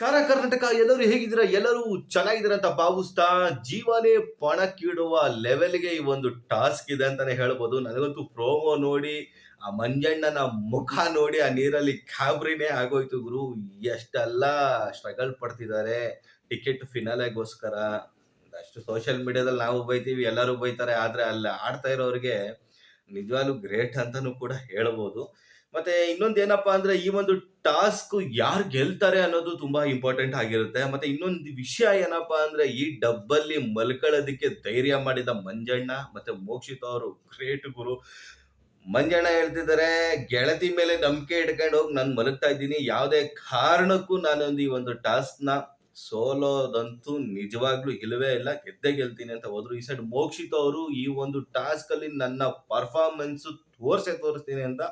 ನಮಸ್ಕಾರ, ಕರ್ನಾಟಕ. ಎಲ್ಲರೂ ಹೇಗಿದ್ದೀರಾ? ಎಲ್ಲರೂ ಚೆನ್ನಾಗಿದ್ದೀರಾ ಅಂತ ಭಾವಿಸ್ತಾ ಜೀವನೇ ಪಣಕ್ಕಿಡುವ ಲೆವೆಲ್ಗೆ ಈ ಒಂದು ಟಾಸ್ಕ್ ಇದೆ ಅಂತಾನೆ ಹೇಳ್ಬೋದು. ನನಗಂತೂ ಪ್ರೋಮೋ ನೋಡಿ, ಆ ಮಂಜಣ್ಣನ ಮುಖ ನೋಡಿ, ಆ ನೀರಲ್ಲಿ ಕ್ಯಾಬ್ರಿನೇ ಆಗೋಯ್ತು ಗುರು. ಎಷ್ಟೆಲ್ಲ ಸ್ಟ್ರಗಲ್ ಪಡ್ತಿದ್ದಾರೆ. ಟಿಕೆಟ್ ಫಿನಾಲೆಗೋಸ್ಕರ. ಅಷ್ಟು ಸೋಷಿಯಲ್ ಮೀಡಿಯಾದಲ್ಲಿ ನಾವು ಬೈತೀವಿ, ಎಲ್ಲರೂ ಬೈತಾರೆ. ಆದ್ರೆ ಅಲ್ಲಿ ಆಡ್ತಾ ಇರೋರಿಗೆ ನಿಜವಾಗ್ಲೂ ಗ್ರೇಟ್ ಅಂತಾನೂ ಕೂಡ ಹೇಳ್ಬೋದು. ಮತ್ತೆ ಇನ್ನೊಂದು ಏನಪ್ಪಾ ಅಂದ್ರೆ ಈ ಒಂದು ಟಾಸ್ಕ್ ಯಾರು ಗೆಲ್ತಾರೆ ಅನ್ನೋದು ತುಂಬಾ ಇಂಪಾರ್ಟೆಂಟ್ ಆಗಿರುತ್ತೆ. ಮತ್ತೆ ಇನ್ನೊಂದು ವಿಷಯ ಏನಪ್ಪಾ ಅಂದ್ರೆ ಈ ಡಬ್ಬಲ್ಲಿ ಮಲ್ಕೊಳ್ಳೋದಕ್ಕೆ ಧೈರ್ಯ ಮಾಡಿದ ಮಂಜಣ್ಣ ಮತ್ತೆ ಮೋಕ್ಷಿತ ಅವರು ಗ್ರೇಟ್ ಗುರು. ಮಂಜಣ್ಣ ಹೇಳ್ತಿದ್ದಾರೆ, ಗೆಳತಿ ಮೇಲೆ ನಂಬಿಕೆ ಇಟ್ಕೊಂಡು ಹೋಗಿ ನಾನು ಮಲಗ್ತಾ ಇದ್ದೀನಿ. ಯಾವುದೇ ಕಾರಣಕ್ಕೂ ನಾನೊಂದು ಈ ಒಂದು ಟಾಸ್ಕ್ನ ಸೋಲೋದಂತೂ ನಿಜವಾಗ್ಲೂ ಇಲ್ಲವೇ ಇಲ್ಲ. ಗೆದ್ದೇ ಗೆಲ್ತೀನಿ ಅಂತ ಹೋದ್ರು. ಈ ಸೈಡ್ ಮೋಕ್ಷಿತ ಅವರು ಈ ಒಂದು ಟಾಸ್ಕ್ ಅಲ್ಲಿ ನನ್ನ ಪರ್ಫಾರ್ಮೆನ್ಸ್ ತೋರ್ಸೆ ತೋರಿಸ್ತೀನಿ ಅಂತ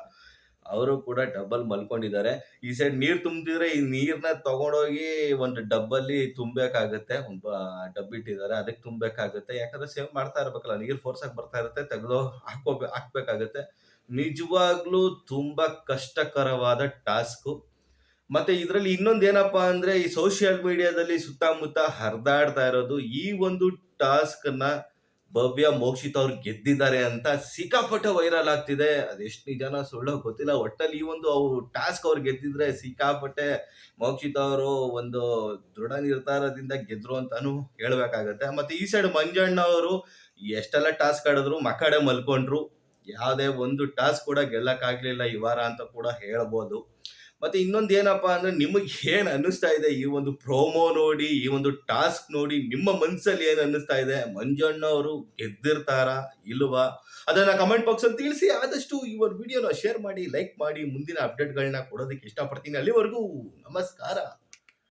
ಅವರು ಕೂಡ ಡಬ್ಬಲ್ ಮಲ್ಕೊಂಡಿದ್ದಾರೆ. ಈ ಸೈಡ್ ನೀರ್ ತುಂಬಿದ್ರೆ ಈ ನೀರ್ನ ತಗೊಂಡೋಗಿ ಒಂದು ಡಬ್ಬಲ್ಲಿ ತುಂಬಬೇಕಾಗತ್ತೆ ಒಂದು ಡಬ್ಬಿ ಇಟ್ಟಿದ್ದಾರೆ. ಅದಕ್ಕೆ ತುಂಬಬೇಕಾಗುತ್ತೆ ಯಾಕಂದ್ರೆ ಸೇವ್ ಮಾಡ್ತಾ ಇರ್ಬೇಕಲ್ಲ. ನೀರ್ ಫೋರ್ಸ್ ಆಗಿ ಬರ್ತಾ ಇರುತ್ತೆ. ತೆಗೆದು ಹಾಕೋ, ಹಾಕ್ಬೇಕಾಗತ್ತೆ. ನಿಜವಾಗ್ಲೂ ತುಂಬಾ ಕಷ್ಟಕರವಾದ ಟಾಸ್ಕ್ ಮತ್ತೆ ಇದರಲ್ಲಿ ಇನ್ನೊಂದು ಏನಪ್ಪಾ ಅಂದ್ರೆ ಈ ಸೋಷಿಯಲ್ ಮೀಡಿಯಾದಲ್ಲಿ ಸುತ್ತಮುತ್ತ ಹರಿದಾಡ್ತಾ ಇರೋದು ಈ ಒಂದು ಟಾಸ್ಕ್ನ ಭವ್ಯ ಮೋಕ್ಷಿತ್ ಅವ್ರು ಗೆದ್ದಿದ್ದಾರೆ ಅಂತ ಸಿಕ್ಕಾಪಟ್ಟೆ ವೈರಲ್ ಆಗ್ತಿದೆ. ಅದೆಷ್ಟು ನಿಜನ ಸುಳ್ಳೋ ಗೊತ್ತಿಲ್ಲ. ಒಟ್ಟಲ್ಲಿ ಈ ಒಂದು ಅವ್ರು ಟಾಸ್ಕ್ ಅವ್ರು ಗೆದ್ದಿದ್ರೆ ಸಿಕ್ಕಾಪಟ್ಟೆ ಮೋಕ್ಷಿತ್ ಅವರು ಒಂದು ದೃಢ ನಿರ್ಧಾರದಿಂದ ಗೆದ್ರು ಅಂತಾನು ಹೇಳ್ಬೇಕಾಗತ್ತೆ. ಮತ್ತೆ ಈ ಸೈಡ್ ಮಂಜಣ್ಣ ಅವರು ಎಷ್ಟೆಲ್ಲ ಟಾಸ್ಕ್ ಆಡಿದ್ರು ಮಕ್ಕಡೆ ಮಲ್ಕೊಂಡ್ರು. ಯಾವುದೇ ಒಂದು ಟಾಸ್ಕ್ ಕೂಡ ಗೆಲ್ಲಕ್ಕಾಗಲಿಲ್ಲ ಈ ವಾರ ಅಂತ ಕೂಡ ಹೇಳ್ಬೋದು. ಮತ್ತೆ ಇನ್ನೊಂದು ಏನಪ್ಪಾ ಅಂದ್ರೆ ನಿಮಗೆ ಏನು ಅನ್ನಿಸ್ತಾ ಇದೆ? ಈ ಒಂದು ಪ್ರೋಮೋ ನೋಡಿ, ಈ ಒಂದು ಟಾಸ್ಕ್ ನೋಡಿ ನಿಮ್ಮ ಮನಸ್ಸಲ್ಲಿ ಏನು ಅನ್ನಿಸ್ತಾ ಇದೆ? ಮಂಜಣ್ಣ ಅವರು ಗೆದ್ದಿರ್ತಾರಾ ಇಲ್ವಾ? ಅದನ್ನ ಕಮೆಂಟ್ ಬಾಕ್ಸ್ ಅಲ್ಲಿ ತಿಳಿಸಿ, ಆದಷ್ಟು ಈ ಒಂದು ವಿಡಿಯೋನ ಶೇರ್ ಮಾಡಿ ಲೈಕ್ ಮಾಡಿ, ಮುಂದಿನ ಅಪ್ಡೇಟ್ಗಳನ್ನ ಕೊಡೋದಕ್ಕೆ ಇಷ್ಟಪಡ್ತೀನಿ. ಅಲ್ಲಿವರೆಗೂ ನಮಸ್ಕಾರ.